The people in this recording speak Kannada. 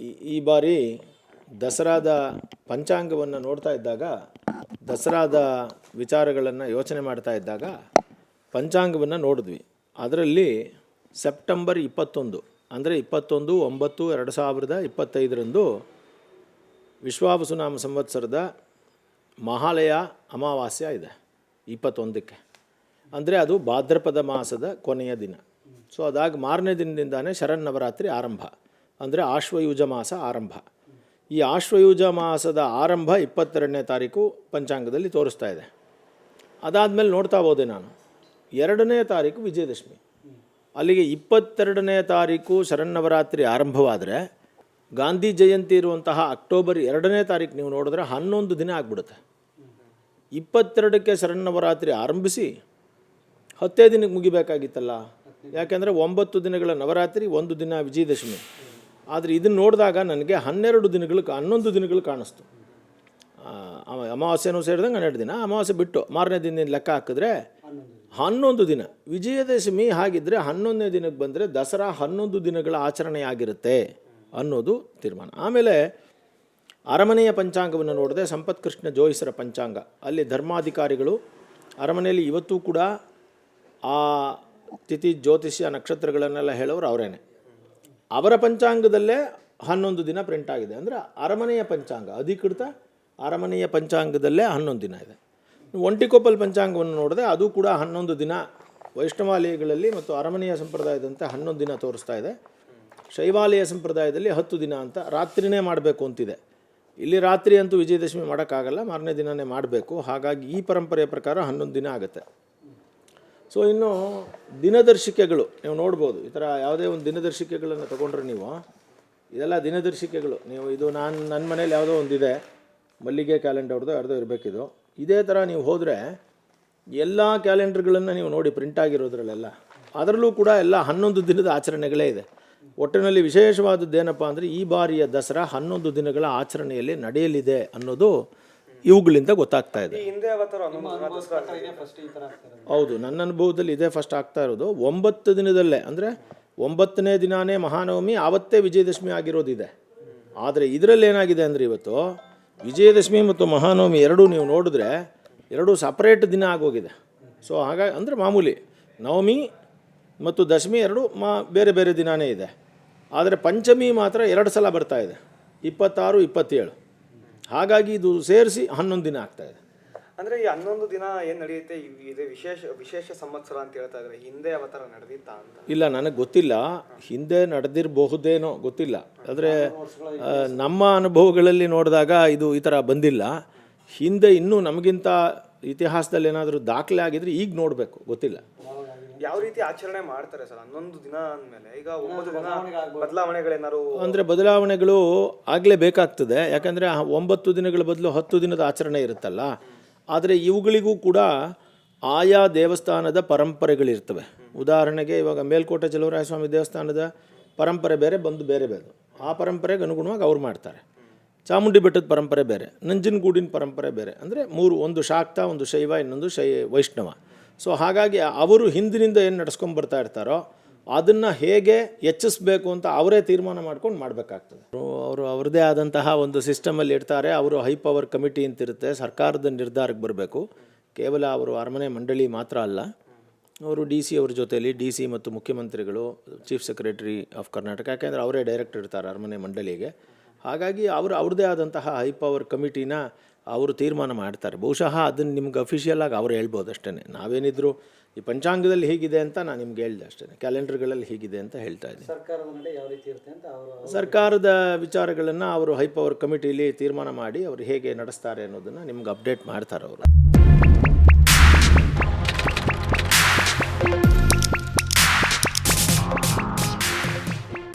ಈ ಬಾರಿ ದಸರಾದ ಪಂಚಾಂಗವನ್ನು ನೋಡ್ತಾ ಇದ್ದಾಗ, ದಸರಾದ ವಿಚಾರಗಳನ್ನು ಯೋಚನೆ ಮಾಡ್ತಾ ಇದ್ದಾಗ ಪಂಚಾಂಗವನ್ನು ನೋಡಿದ್ವಿ. ಅದರಲ್ಲಿ ಸೆಪ್ಟೆಂಬರ್ ಇಪ್ಪತ್ತೊಂದು, ಅಂದರೆ ಇಪ್ಪತ್ತೊಂದು, ಒಂಬತ್ತು, ಎರಡು ಸಾವಿರದ ಇಪ್ಪತ್ತೈದರಂದು ವಿಶ್ವಾವಸುನಾಮ ಸಂವತ್ಸರದ ಮಹಾಲಯ ಅಮಾವಾಸ್ಯ ಇದೆ, ಇಪ್ಪತ್ತೊಂದಕ್ಕೆ. ಅಂದರೆ ಅದು ಭಾದ್ರಪದ ಮಾಸದ ಕೊನೆಯ ದಿನ. ಸೊ ಅದಾಗಿ ಮಾರನೇ ದಿನದಿಂದಾನೇ ಶರನ್ನವರಾತ್ರಿ ಆರಂಭ. ಅಂದರೆ ಆಶ್ವಯುಜ ಮಾಸ ಆರಂಭ. ಈ ಆಶ್ವಯುಜ ಮಾಸದ ಆರಂಭ ಇಪ್ಪತ್ತೆರಡನೇ ತಾರೀಕು ಪಂಚಾಂಗದಲ್ಲಿ ತೋರಿಸ್ತಾ ಇದೆ. ಅದಾದಮೇಲೆ ನೋಡ್ತಾ ಹೋದೆ ನಾನು. ಎರಡನೇ ತಾರೀಕು ವಿಜಯದಶಮಿ. ಅಲ್ಲಿಗೆ ಇಪ್ಪತ್ತೆರಡನೇ ತಾರೀಕು ಶರನ್ನವರಾತ್ರಿ ಆರಂಭವಾದರೆ ಗಾಂಧಿ ಜಯಂತಿ ಇರುವಂತಹ ಅಕ್ಟೋಬರ್ ಎರಡನೇ ತಾರೀಕು ನೀವು ನೋಡಿದ್ರೆ ಹನ್ನೊಂದು ದಿನ ಆಗ್ಬಿಡುತ್ತೆ. ಇಪ್ಪತ್ತೆರಡಕ್ಕೆ ಶರನ್ನವರಾತ್ರಿ ಆರಂಭಿಸಿ ಹತ್ತೇ ದಿನಕ್ಕೆ ಮುಗಿಬೇಕಾಗಿತ್ತಲ್ಲ. ಯಾಕೆಂದರೆ ಒಂಬತ್ತು ದಿನಗಳ ನವರಾತ್ರಿ, ಒಂದು ದಿನ ವಿಜಯದಶಮಿ. ಆದರೆ ಇದನ್ನು ನೋಡಿದಾಗ ನನಗೆ ಹನ್ನೆರಡು ದಿನಗಳು ಹನ್ನೊಂದು ದಿನಗಳು ಕಾಣಿಸ್ತು. ಅಮಾವಾಸ್ಯನೂ ಅಮ- ಅಮಾವಾಸ್ಯೆನೂ ಸೇರಿದಂಗೆ ಹನ್ನೆರಡು ದಿನ. ಅಮಾವಾಸ್ಯೆ ಬಿಟ್ಟು ಮಾರನೇ ದಿನದಿಂದ ಲೆಕ್ಕ ಹಾಕಿದ್ರೆ ಹನ್ನೊಂದು ದಿನ. ವಿಜಯದಶಮಿ ಹಾಗಿದ್ದರೆ ಹನ್ನೊಂದನೇ ದಿನಕ್ಕೆ ಬಂದರೆ ದಸರಾ ಹನ್ನೊಂದು ದಿನಗಳ ಆಚರಣೆ ಆಗಿರುತ್ತೆ ಅನ್ನೋದು ತೀರ್ಮಾನ. ಆಮೇಲೆ ಅರಮನೆಯ ಪಂಚಾಂಗವನ್ನು ನೋಡಿದೆ ಸಂಪತ್ ಕೃಷ್ಣ ಜೋಯಿಸರ ಪಂಚಾಂಗ. ಅಲ್ಲಿ ಧರ್ಮಾಧಿಕಾರಿಗಳು ಅರಮನೆಯಲ್ಲಿ ಇವತ್ತೂ ಕೂಡ ಆ ತಿಥಿ ಜ್ಯೋತಿಷ್ಯ ನಕ್ಷತ್ರಗಳನ್ನೆಲ್ಲ ಹೇಳೋರು ಅವರೇನೆ. ಅವರ ಪಂಚಾಂಗದಲ್ಲೇ ಹನ್ನೊಂದು ದಿನ ಪ್ರಿಂಟ್ ಆಗಿದೆ. ಅಂದರೆ ಅರಮನೆಯ ಪಂಚಾಂಗ, ಅಧಿಕೃತ ಅರಮನೆಯ ಪಂಚಾಂಗದಲ್ಲೇ ಹನ್ನೊಂದು ದಿನ ಇದೆ. ಒಂಟಿಕೊಪ್ಪಲ್ ಪಂಚಾಂಗವನ್ನು ನೋಡಿದೆ ಅದು ಕೂಡ ಹನ್ನೊಂದು ದಿನ ವೈಷ್ಣವಾಲಯಗಳಲ್ಲಿ ಮತ್ತು ಅರಮನೆಯ ಸಂಪ್ರದಾಯದಂತೆ ಹನ್ನೊಂದು ದಿನ ತೋರಿಸ್ತಾ ಇದೆ. ಶೈವಾಲಯ ಸಂಪ್ರದಾಯದಲ್ಲಿ ಹತ್ತು ದಿನ ಅಂತ ರಾತ್ರಿನೇ ಮಾಡಬೇಕು ಅಂತಿದೆ. ಇಲ್ಲಿ ರಾತ್ರಿ ಅಂತೂ ವಿಜಯದಶಮಿ ಮಾಡೋಕ್ಕಾಗಲ್ಲ, ಮಾರನೇ ದಿನನೇ ಮಾಡಬೇಕು. ಹಾಗಾಗಿ ಈ ಪರಂಪರೆಯ ಪ್ರಕಾರ ಹನ್ನೊಂದು ದಿನ ಆಗುತ್ತೆ. ಸೊ ಇನ್ನು ದಿನದರ್ಶಿಕೆಗಳು, ನೀವು ನೋಡ್ಬೋದು, ಈ ಥರ ಯಾವುದೇ ಒಂದು ದಿನದರ್ಶಿಕೆಗಳನ್ನು ತೊಗೊಂಡ್ರೆ ನೀವು, ಇದೆಲ್ಲ ದಿನದರ್ಶಿಕೆಗಳು. ನೀವು ಇದು ನಾನು ನನ್ನ ಮನೇಲಿ ಯಾವುದೋ ಒಂದಿದೆ, ಮಲ್ಲಿಗೆ ಕ್ಯಾಲೆಂಡರ್ದು ಯಾರ್ದೋ ಇರಬೇಕಿದು. ಇದೇ ಥರ ನೀವು ಹೋದರೆ ಎಲ್ಲ ಕ್ಯಾಲೆಂಡರ್ಗಳನ್ನು ನೀವು ನೋಡಿ ಪ್ರಿಂಟ್ ಆಗಿರೋದ್ರಲ್ಲೆಲ್ಲ, ಅದರಲ್ಲೂ ಕೂಡ ಎಲ್ಲ ಹನ್ನೊಂದು ದಿನದ ಆಚರಣೆಗಳೇ ಇದೆ. ಒಟ್ಟಿನಲ್ಲಿ ವಿಶೇಷವಾದದ್ದು ಏನಪ್ಪ ಅಂದರೆ ಈ ಬಾರಿಯ ದಸರಾ ಹನ್ನೊಂದು ದಿನಗಳ ಆಚರಣೆಯಲ್ಲಿ ನಡೆಯಲಿದೆ ಅನ್ನೋದು ಇವುಗಳಿಂದ ಗೊತ್ತಾಗ್ತಾ ಇದೆ. ಹೌದು ನನ್ನ ಅನುಭವದಲ್ಲಿ ಇದೇ ಫಸ್ಟ್ ಆಗ್ತಾ ಇರೋದು. ಒಂಬತ್ತು ದಿನದಲ್ಲೇ ಅಂದರೆ ಒಂಬತ್ತನೇ ದಿನಾನೇ ಮಹಾನವಮಿ ಆವತ್ತೇ ವಿಜಯದಶಮಿ ಆಗಿರೋದಿದೆ. ಆದರೆ ಇದರಲ್ಲಿ ಏನಾಗಿದೆ ಅಂದರೆ ಇವತ್ತು ವಿಜಯದಶಮಿ ಮತ್ತು ಮಹಾನವಮಿ ಎರಡೂ ನೀವು ನೋಡಿದ್ರೆ ಎರಡೂ ಸಪ್ರೇಟ್ ದಿನ ಆಗೋಗಿದೆ. ಸೊ ಹಾಗಾಗಿ ಅಂದರೆ ಮಾಮೂಲಿ ನವಮಿ ಮತ್ತು ದಶಮಿ ಎರಡು ಮಾ ಬೇರೆ ಬೇರೆ ದಿನಾನೇ ಇದೆ. ಆದರೆ ಪಂಚಮಿ ಮಾತ್ರ ಎರಡು ಸಲ ಬರ್ತಾ ಇದೆ. ಇಪ್ಪತ್ತಾರು ಇಪ್ಪತ್ತೇಳು. ಹಾಗಾಗಿ ಇದು ಸೇರಿಸಿ ಹನ್ನೊಂದು ದಿನ ಆಗ್ತಾ ಇದೆ. ಅಂದ್ರೆ ಈ ಹನ್ನೊಂದು ದಿನ ಏನು ನಡೆಯುತ್ತೆ? ಇವ್- ಇದು ವಿಶೇಷ ವಿಶೇಷ ಸಂವತ್ಸರ ಅಂತ ಹೇಳ್ತಾ ಇದ್ರೆ ಹಿಂದೆ ಅವತಾರ ನಡೆದಿತ್ತಾ ಅಂತ. ಇಲ್ಲ ನನಗೆ ಗೊತ್ತಿಲ್ಲ. ಹಿಂದೆ ನಡೆದಿರಬಹುದೇನೋ ಗೊತ್ತಿಲ್ಲ. ಆದರೆ ನಮ್ಮ ಅನುಭವಗಳಲ್ಲಿ ನೋಡಿದಾಗ ಇದು ಈ ಥರ ಬಂದಿಲ್ಲ. ಹಿಂದೆ ಇನ್ನೂ ನಮಗಿಂತ ಇತಿಹಾಸದಲ್ಲಿ ಏನಾದರೂ ದಾಖಲೆ ಆಗಿದ್ರೆ ಈಗ ನೋಡಬೇಕು. ಗೊತ್ತಿಲ್ಲ. ಯಾವ ರೀತಿ ಆಚರಣೆ ಮಾಡ್ತಾರೆ ಸರ್? ಹನ್ನೊಂದು ದಿನ ಅಂದ್ಮೇಲೆ. ಈಗ ಒಂಬತ್ತು ದಿನ ಬದಲಾವಣೆಗಳೇನಾರು ಅಂದರೆ ಬದಲಾವಣೆಗಳು ಆಗಲೇ ಬೇಕಾಗ್ತದೆ. ಯಾಕಂದರೆ ಒಂಬತ್ತು ದಿನಗಳ ಬದಲು ಹತ್ತು ದಿನದ ಆಚರಣೆ ಇರುತ್ತಲ್ಲ? ಆದರೆ ಇವುಗಳಿಗೂ ಕೂಡ ಆಯಾ ದೇವಸ್ಥಾನದ ಪರಂಪರೆಗಳಿರ್ತವೆ. ಉದಾಹರಣೆಗೆ ಇವಾಗ ಮೇಲ್ಕೋಟೆ ಚಲುವರಾಯ ಸ್ವಾಮಿ ದೇವಸ್ಥಾನದ ಪರಂಪರೆ ಬೇರೆ ಬಂದು ಬೇರೆ ಬೇರೆ. ಆ ಪರಂಪರೆಗೆ ಅನುಗುಣವಾಗಿ ಅವ್ರು ಮಾಡ್ತಾರೆ. ಚಾಮುಂಡಿ ಬೆಟ್ಟದ ಪರಂಪರೆ ಬೇರೆ ನಂಜನಗೂಡಿನ ಪರಂಪರೆ ಬೇರೆ. ಅಂದರೆ ಮೂರು ಒಂದು ಶಾಕ್ತ ಒಂದು ಶೈವ ಇನ್ನೊಂದು ಶೈ ವೈಷ್ಣವ. ಸೊ ಹಾಗಾಗಿ ಅವರು ಹಿಂದಿನಿಂದ ಏನು ನಡೆಸ್ಕೊಂಡು ಬರ್ತಾ ಇರ್ತಾರೋ, ಅದನ್ನು ಹೇಗೆ ಹೆಚ್ಚಿಸ್ಬೇಕು ಅಂತ ಅವರೇ ತೀರ್ಮಾನ ಮಾಡ್ಕೊಂಡು ಮಾಡಬೇಕಾಗ್ತದೆ. ಅವರು ಅವ್ರದ್ದೇ ಆದಂತಹ ಒಂದು ಸಿಸ್ಟಮಲ್ಲಿ ಇರ್ತಾರೆ. ಅವರು ಹೈ ಪವರ್ ಕಮಿಟಿ ಅಂತ ಇರುತ್ತೆ. ಸರ್ಕಾರದ ನಿರ್ಧಾರಕ್ಕೆ ಬರಬೇಕು. ಕೇವಲ ಅವರು ಅರಮನೆ ಮಂಡಳಿ ಮಾತ್ರ ಅಲ್ಲ. ಅವರು ಡಿ ಸಿ ಅವ್ರ ಜೊತೆಯಲ್ಲಿ ಡಿ ಸಿ ಮತ್ತು ಮುಖ್ಯಮಂತ್ರಿಗಳು ಚೀಫ್ ಸೆಕ್ರೆಟರಿ ಆಫ್ ಕರ್ನಾಟಕ ಯಾಕೆಂದರೆ ಅವರೇ ಡೈರೆಕ್ಟ್ ಇರ್ತಾರೆ ಅರಮನೆ ಮಂಡಳಿಗೆ. ಹಾಗಾಗಿ ಅವರು ಅವ್ರದ್ದೇ ಆದಂತಹ ಹೈ ಪವರ್ ಕಮಿಟಿನ ಅವರು ತೀರ್ಮಾನ ಮಾಡ್ತಾರೆ. ಬಹುಶಃ ಅದನ್ನು ನಿಮ್ಗೆ ಅಫಿಷಿಯಲಾಗಿ ಅವ್ರು ಹೇಳ್ಬೋದು ಅಷ್ಟೇ ನಾವೇನಿದ್ರು ಈ ಪಂಚಾಂಗದಲ್ಲಿ ಹೇಗಿದೆ ಅಂತ ನಾನು ನಿಮ್ಗೆ ಹೇಳ್ದೆ ಅಷ್ಟೇ ಕ್ಯಾಲೆಂಡರ್ಗಳಲ್ಲಿ ಹೀಗಿದೆ ಅಂತ ಹೇಳ್ತಾ ಇದ್ದೀನಿ. ಸರ್ಕಾರದ ವಿಚಾರಗಳನ್ನು ಅವರು ಹೈ ಪವರ್ ಕಮಿಟಿಲಿ ತೀರ್ಮಾನ ಮಾಡಿ ಅವರು ಹೇಗೆ ನಡೆಸ್ತಾರೆ ಅನ್ನೋದನ್ನು ನಿಮ್ಗೆ ಅಪ್ಡೇಟ್ ಮಾಡ್ತಾರೆ ಅವರು.